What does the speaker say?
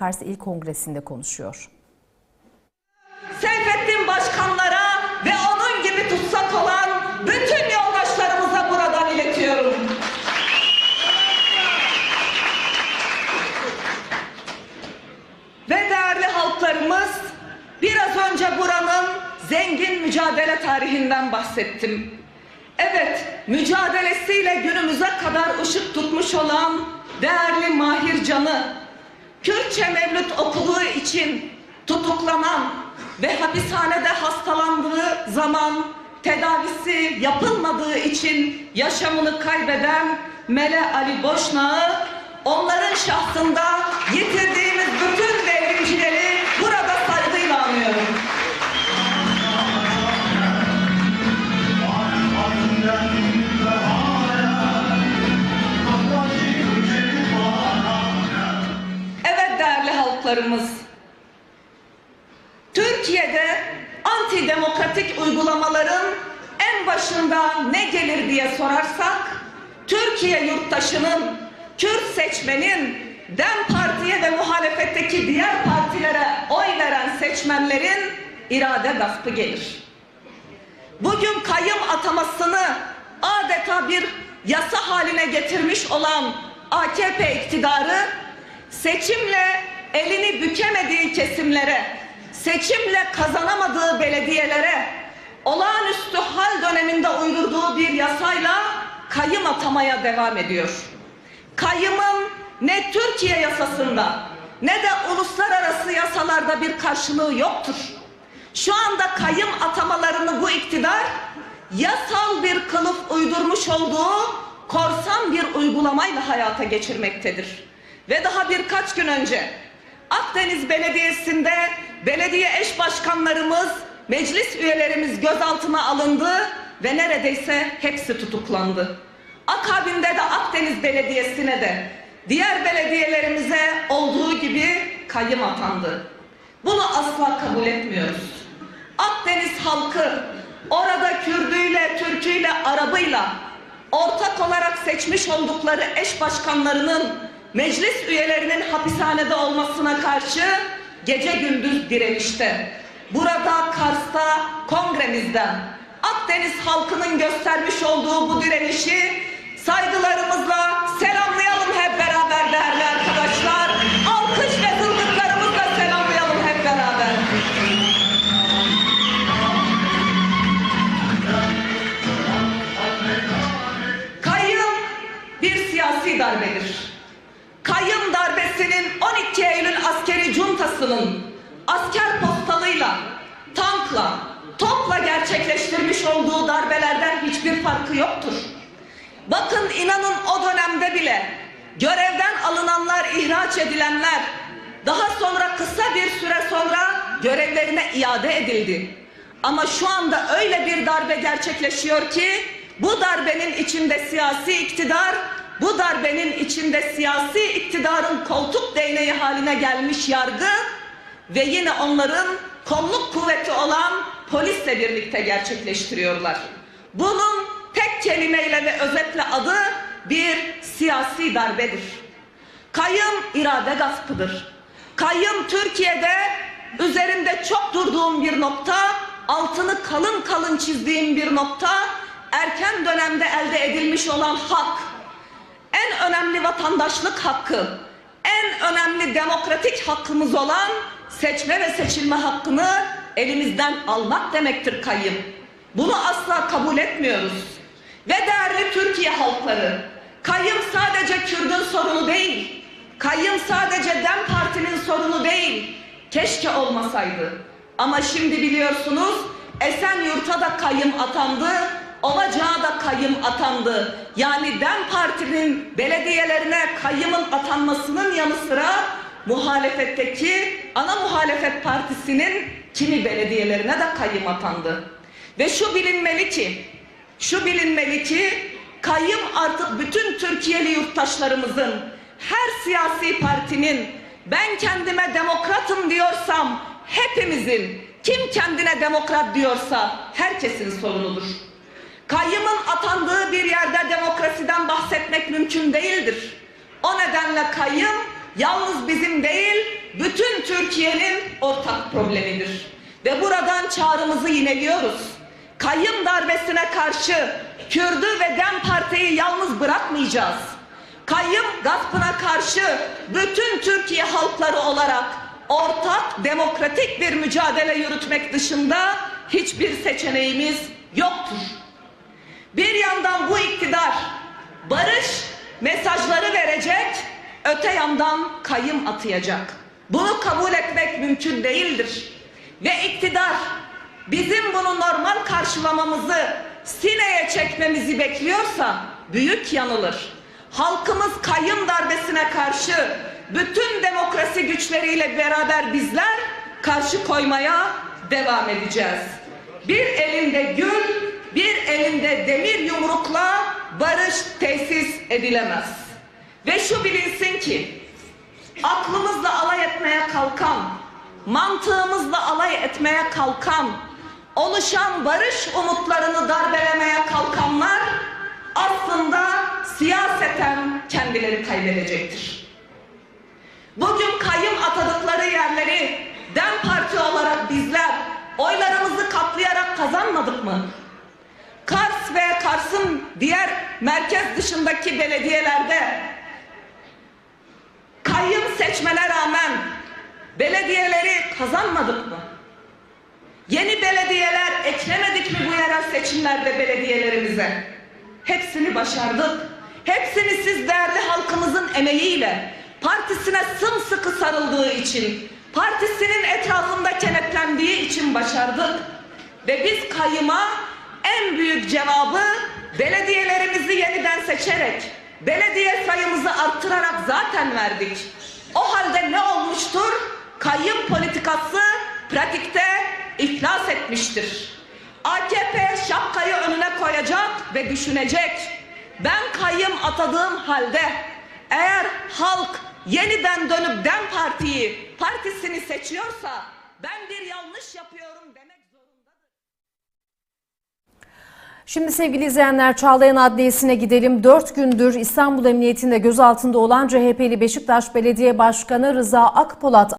Kars İl Kongresi'nde konuşuyor. Seyfettin Başkanlara ve onun gibi tutsak olan bütün yoldaşlarımıza buradan iletiyorum. Ve değerli halklarımız, biraz önce buranın zengin mücadele tarihinden bahsettim. Evet, mücadelesiyle günümüze kadar ışık tutmuş olan değerli Mahir Can'ı, Kürtçe Mevlüt okuduğu için tutuklanan ve hapishanede hastalandığı zaman tedavisi yapılmadığı için yaşamını kaybeden Mele Ali Boşnak'ı onların şahsında değerli halklarımız. Türkiye'de antidemokratik uygulamaların en başında ne gelir diye sorarsak Türkiye yurttaşının, Kürt seçmenin, DEM Parti'ye ve muhalefetteki diğer partilere oy veren seçmenlerin irade gaspı gelir. Bugün kayyım atamasını adeta bir yasa haline getirmiş olan AKP iktidarı seçimle elini bükemediği kesimlere, seçimle kazanamadığı belediyelere olağanüstü hal döneminde uydurduğu bir yasayla kayyım atamaya devam ediyor. Kayyımın ne Türkiye yasasında ne de uluslararası yasalarda bir karşılığı yoktur. Şu anda kayyım atamalarını bu iktidar yasal bir kılıf uydurmuş olduğu korsan bir uygulamayla hayata geçirmektedir. Ve daha birkaç gün önce Akdeniz Belediyesi'nde belediye eş başkanlarımız, meclis üyelerimiz gözaltına alındı ve neredeyse hepsi tutuklandı. Akabinde de Akdeniz Belediyesi'ne de diğer belediyelerimize olduğu gibi kayyım atandı. Bunu asla kabul etmiyoruz. Akdeniz halkı orada Kürdüyle, Türküyle, Arabıyla ortak olarak seçmiş oldukları eş başkanlarının meclis üyelerinin hapishanede olmasına karşı gece gündüz direnişte. Burada Kars'ta kongremizden Akdeniz halkının göstermiş olduğu bu direnişi saygılarımızla topla gerçekleştirmiş olduğu darbelerden hiçbir farkı yoktur. Bakın inanın o dönemde bile görevden alınanlar, ihraç edilenler daha sonra kısa bir süre sonra görevlerine iade edildi. Ama şu anda öyle bir darbe gerçekleşiyor ki bu darbenin içinde siyasi iktidar, bu darbenin içinde siyasi iktidarın koltuk değneği haline gelmiş yargı ve yine onların kolluk kuvveti olan polisle birlikte gerçekleştiriyorlar. Bunun tek kelimeyle ve özetle adı bir siyasi darbedir. Kayyım irade gaspıdır. Kayyım Türkiye'de üzerinde çok durduğum bir nokta, altını kalın kalın çizdiğim bir nokta, erken dönemde elde edilmiş olan hak, en önemli vatandaşlık hakkı, en önemli demokratik hakkımız olan seçme ve seçilme hakkını elimizden almak demektir kayyım. Bunu asla kabul etmiyoruz. Ve değerli Türkiye halkları, kayyım sadece Kürdün sorunu değil, kayyım sadece DEM Parti'nin sorunu değil, keşke olmasaydı. Ama şimdi biliyorsunuz Esenyurt'a da kayyım atandı, Ovacığa da kayyım atandı. Yani DEM Parti'nin belediyelerine kayyımın atanmasının yanı sıra muhalefetteki ana muhalefet partisinin kimi belediyelerine de kayyım atandı. Ve şu bilinmeli ki, şu bilinmeli ki kayyım artık bütün Türkiye'li yurttaşlarımızın, her siyasi partinin ben kendime demokratım diyorsam hepimizin, kim kendine demokrat diyorsa herkesin sorunudur. Kayyımın atandığı bir yerde demokrasiden bahsetmek mümkün değildir. O nedenle kayyım yalnız bizim değil, Türkiye'nin ortak problemidir. Ve buradan çağrımızı yineliyoruz. Kayyım darbesine karşı Kürdü ve DEM Parti'yi yalnız bırakmayacağız. Kayyım gaspına karşı bütün Türkiye halkları olarak ortak demokratik bir mücadele yürütmek dışında hiçbir seçeneğimiz yoktur. Bir yandan bu iktidar barış mesajları verecek, öte yandan kayım atayacak. Bunu kabul etmek mümkün değildir. Ve iktidar bizim bunu normal karşılamamızı, sineye çekmemizi bekliyorsa büyük yanılır. Halkımız kayım darbesine karşı bütün demokrasi güçleriyle beraber bizler karşı koymaya devam edeceğiz. Bir elinde gül, bir elinde demir yumrukla barış tesis edilemez. Ve şu bilinsin ki aklımızla alay etmeye kalkan, mantığımızla alay etmeye kalkan, oluşan barış umutlarını darbelemeye kalkanlar aslında siyaseten kendileri kaybedecektir. Bugün kayyım atadıkları yerleri DEM Parti olarak bizler oylarımızı katlayarak kazanmadık mı? Kars ve Kars'ın diğer merkez dışındaki belediyelerde kayyım seçmene rağmen belediyeleri kazanmadık mı? Yeni belediyeler eklemedik mi bu yerel seçimlerde belediyelerimize? Hepsini başardık. Hepsini siz değerli halkımızın emeğiyle, partisine sımsıkı sarıldığı için, partisinin etrafında kenetlendiği için başardık. Ve biz kayyıma en büyük cevabı belediyelerimizi yeniden seçerek, belediye sayımızı arttırarak zaten verdik. O halde ne olmuştur? Kayyım politikası pratikte iflas etmiştir. AKP şapkayı önüne koyacak ve düşünecek. Ben kayyım atadığım halde eğer halk yeniden dönüp DEM Parti'yi, partisini seçiyorsa ben bir yanlış yapıyorum demek Şimdi sevgili izleyenler Çağlayan Adliyesi'ne gidelim. 4 gündür İstanbul Emniyetinde gözaltında olan CHP'li Beşiktaş Belediye Başkanı Rıza Akpolat